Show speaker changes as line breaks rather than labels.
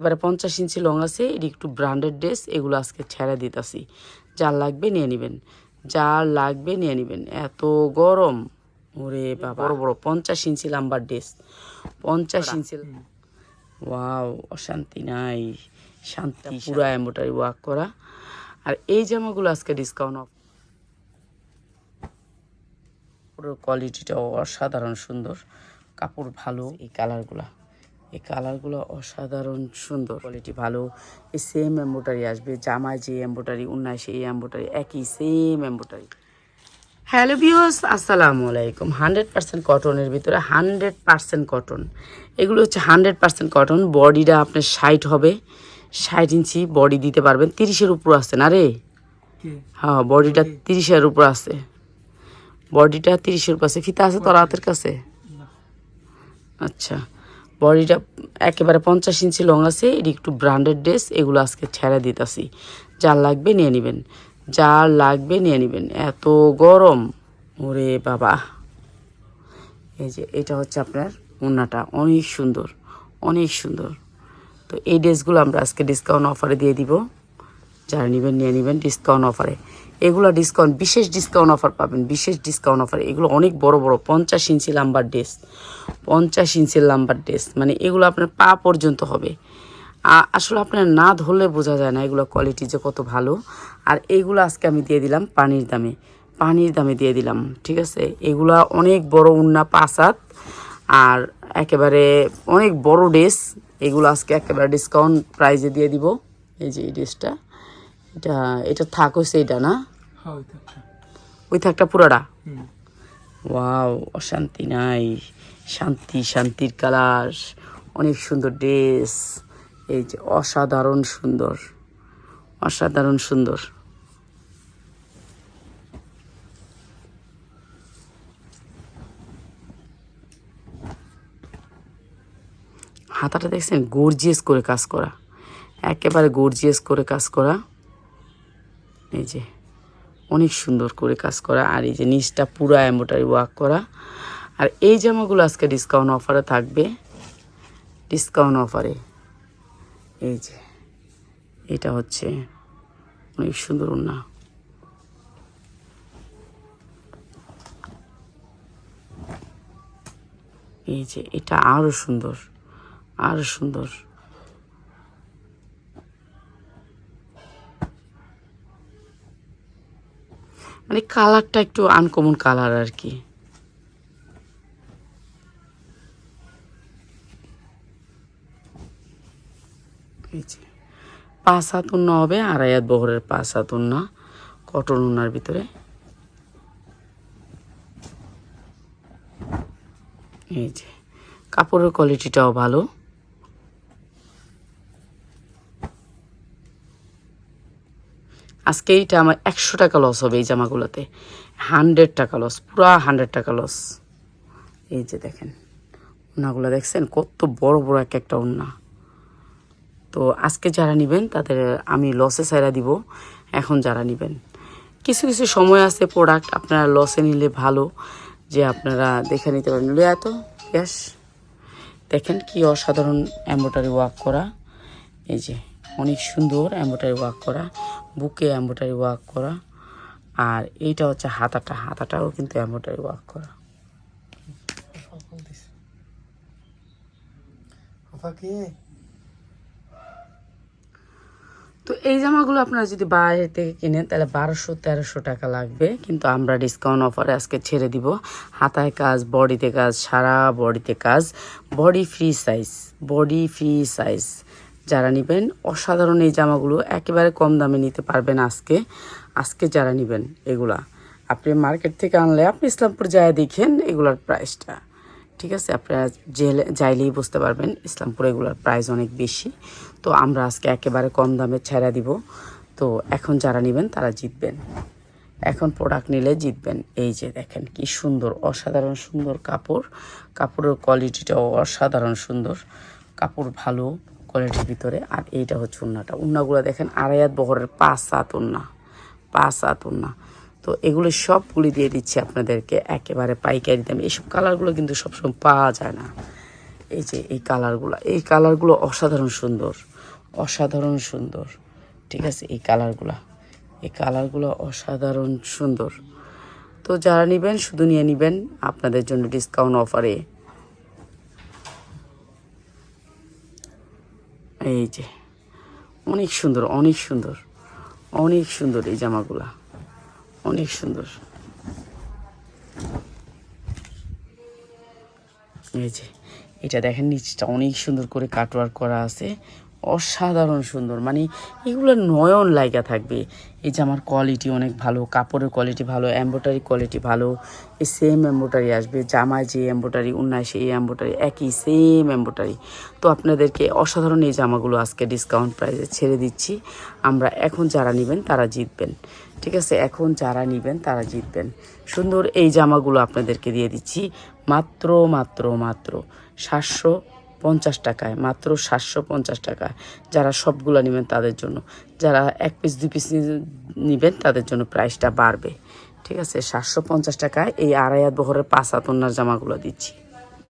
এবারে পঞ্চাশ ইঞ্চি লং আছে এটি একটু ব্র্যান্ডেড ড্রেস এগুলো আজকে ছেড়ে দিতেছি। যার লাগবে নিয়ে নেবেন যার লাগবে নিয়ে নেবেন। এত গরম ওরে বাবা। বড় বড়। পঞ্চাশ ইঞ্চি লাম্বার ড্রেস পঞ্চাশ ইঞ্চি ওয়াও অশান্তি নাই। শান্তি পুরা এম্বোটারি ওয়ার্ক করা। আর এই জামাগুলো আজকে ডিসকাউন্ট অফ পুরো কোয়ালিটিটাও অসাধারণ সুন্দর। কাপড় ভালো এই কালারগুলা এই কালারগুলো অসাধারণ সুন্দর। কোয়ালিটি ভালো। এই সেম এম্বোটারি আসবে। জামায় যে এম্বোটারি উন্নায় সেই এম্বোটারি একই সেম এম্বোটারি হ্যালো বিওস আসসালামু আলাইকুম। হান্ড্রেড পার্সেন্ট কটনের ভিতরে হান্ড্রেড পার্সেন্ট কটন এগুলো হচ্ছে হান্ড্রেড পার্সেন্ট কটন বডিটা আপনার ষাট হবে। ষাট ইঞ্চি বডি দিতে পারবেন। তিরিশের উপর আছে না রে? হ্যাঁ বডিটা তিরিশের উপর আছে বডিটা তিরিশের উপর আছে ফিতা আছে তোর হাতের কাছে? আচ্ছা। বডিটা একেবারে পঞ্চাশ ইঞ্চি লং আছে, এটি একটু ব্র্যান্ডেড ড্রেস এগুলো আজকে ছেড়ে দিতেছি। যার লাগবে নিয়ে নেবেন। যার লাগবে নিয়ে নেবেন। এত গরম। ওরে বাবা। এই যে, এটা হচ্ছে আপনার ওড়নাটা অনেক সুন্দর। অনেক সুন্দর। তো এই ড্রেসগুলো আমরা আজকে ডিসকাউন্ট অফারে দিয়ে দিব। যারা নেবেন, নিয়ে নেবেন ডিসকাউন্ট অফারে এগুলো ডিসকাউন্ট বিশেষ ডিসকাউন্ট অফার পাবেন, বিশেষ ডিসকাউন্ট অফারে এগুলো অনেক বড় বড়, পঞ্চাশ ইঞ্চি লাম্বার ড্রেস পঞ্চাশ ইঞ্চির লাম্বার ড্রেস মানে এগুলো আপনার পা পর্যন্ত হবে। আসলে আপনার না ধরলে বোঝা যায় না এগুলো কোয়ালিটি যে কত ভালো। আর এগুলো আজকে আমি দিয়ে দিলাম পানির দামে। পানির দামে দিয়ে দিলাম, ঠিক আছে? এগুলা অনেক বড় উন্না পাসাত আর একেবারে অনেক বড় ড্রেস এগুলো আজকে একেবারে ডিসকাউন্ট প্রাইজে দিয়ে দিব। এই যে এই ড্রেসটা এটা এটা থাক হচ্ছে এটা না?
হ্যাঁ ওই থাকটা
থাকটা ওয়াও অশান্তি নাই। শান্তি শান্তির কালার। অনেক সুন্দর ড্রেস। এই যে অসাধারণ সুন্দর। অসাধারণ সুন্দর। হাতাটা দেখছেন? গর্জিয়াস করে কাজ করা। একেবারে গর্জিয়াস করে কাজ করা। এই যে, অনেক সুন্দর করে কাজ করা আর এই যে নিচটা পুরো এম্বোটারি ওয়ার্ক করা। আর এই জামাগুলো আজকে ডিসকাউন্ট অফারে থাকবে। ডিসকাউন্ট অফারে এই যে, এটা হচ্ছে অনেক সুন্দর না এই যে, এটা আরও সুন্দর আরও সুন্দর। মানে কালারটা একটু আনকমন কালার আর কি। পাঁচ হাত উন্না হবে আড়াই হাত বহরের পাঁচ হাত উন্না কটন উন্নার ভিতরে। এই যে, কাপড়ের কোয়ালিটিটাও ভালো। আজকে এইটা আমার একশো টাকা লস হবে এই জামাগুলোতে। হান্ড্রেড টাকা লস পুরা হান্ড্রেড টাকা লস এই যে দেখেন ওনাগুলো দেখছেন? কত বড় বড় এক একটা ওনা তো আজকে যারা নেবেন, তাদের, আমি লসে সাইরা দিব। এখন যারা নেবেন, কিছু কিছু সময় আছে প্রোডাক্ট আপনারা লসে নিলে ভালো, যে আপনারা দেখে নিতে পারেন। এত ইয়াস দেখেন কি অসাধারণ এম্ব্রয়ডারি ওয়ার্ক করা। এই যে। অনেক সুন্দর এম্ব্রয়ডারি ওয়ার্ক করা বুকে এম্ব্রয়ডারি ওয়ার্ক করা আর এইটা হচ্ছে হাতাটা হাতাটাও কিন্তু এম্ব্রয়ডারি ওয়ার্ক করা। তো এই জামাগুলো আপনারা যদি বাইরে থেকে কিনেন তাহলে বারোশো তেরোশো টাকা লাগবে কিন্তু আমরা ডিসকাউন্ট অফারে আজকে ছেড়ে দিব। হাতায় কাজ বডিতে কাজ সারা বডিতে কাজ body free size body free size যারা নেবেন, অসাধারণ এই জামাগুলো একেবারে কম দামে নিতে পারবেন আজকে। আজকে যারা নেবেন এগুলা। আপনি মার্কেট থেকে আনলে, আপনি ইসলামপুর যায় দেখেন এগুলার প্রাইসটা ঠিক আছে? আপনারা জেলে যাইলেই বুঝতে পারবেন ইসলামপুর এগুলার প্রাইস অনেক বেশি। তো আমরা আজকে একেবারে কম দামে ছেড়া দিব। তো এখন যারা নেবেন, তারা জিতবেন। এখন প্রোডাক্ট নিলে জিতবেন। এই যে দেখেন কি সুন্দর, অসাধারণ সুন্দর কাপড়। কাপড়ের কোয়ালিটিটাও অসাধারণ সুন্দর। কাপড় ভালো কোয়ালিটির ভিতরে, আর এইটা হচ্ছে উন্নাটা। উন্নাগুলো দেখেন, আড়াইয়াত বহরের পাঁচ সাত উন্না, পাঁচ সাত উন্না। তো এগুলো সবগুলি দিয়ে দিচ্ছি আপনাদেরকে, একেবারে পাইকারি দামে। এইসব কালারগুলো কিন্তু সবসময় পাওয়া যায় না। এই যে, এই কালারগুলো এই কালারগুলো অসাধারণ সুন্দর অসাধারণ সুন্দর। ঠিক আছে, এই কালারগুলো এই কালারগুলো অসাধারণ সুন্দর। তো যারা নেবেন, শুধু নিয়ে নেবেন, আপনাদের জন্য ডিসকাউন্ট অফারে এই যে, অনেক সুন্দর অনেক সুন্দর অনেক সুন্দর এই জামাগুলা, অনেক সুন্দর। এই যে, এটা দেখেন, নিচটা অনেক সুন্দর করে কাটওয়ার্ক করা আছে। অসাধারণ সুন্দর। মানে এগুলো নয়ন লাইগা থাকবে। এই জামার কোয়ালিটি অনেক ভালো, কাপড়ের কোয়ালিটি ভালো এম্ব্রয়ডারি কোয়ালিটি ভালো, এই সেম এম্ব্রয়ডারি আসবে, জামায় যে এম্ব্রয়ডারি উন্নায় সেই এম্ব্রয়ডারি একই সেম এম্ব্রয়ডারি তো আপনাদেরকে অসাধারণ এই জামাগুলো আজকে ডিসকাউন্ট প্রাইসে ছেড়ে দিচ্ছি। আমরা এখন যারা নেবেন তারা জিতবেন। ঠিক আছে? এখন যারা নেবেন তারা জিতবেন। সুন্দর এই জামাগুলো আপনাদেরকে দিয়ে দিচ্ছি। মাত্র মাত্র মাত্র সাতশো পঞ্চাশ টাকায়, মাত্র সাতশো পঞ্চাশ টাকায় যারা সবগুলো নেবেন তাদের জন্য। যারা এক পিস দুই পিস নেবেন তাদের জন্য প্রাইসটা বাড়বে। ঠিক আছে, সাতশো পঞ্চাশ টাকায় এই আড়াই হাত বহরের পাঁচ হাত ওনার জামাগুলো দিচ্ছি।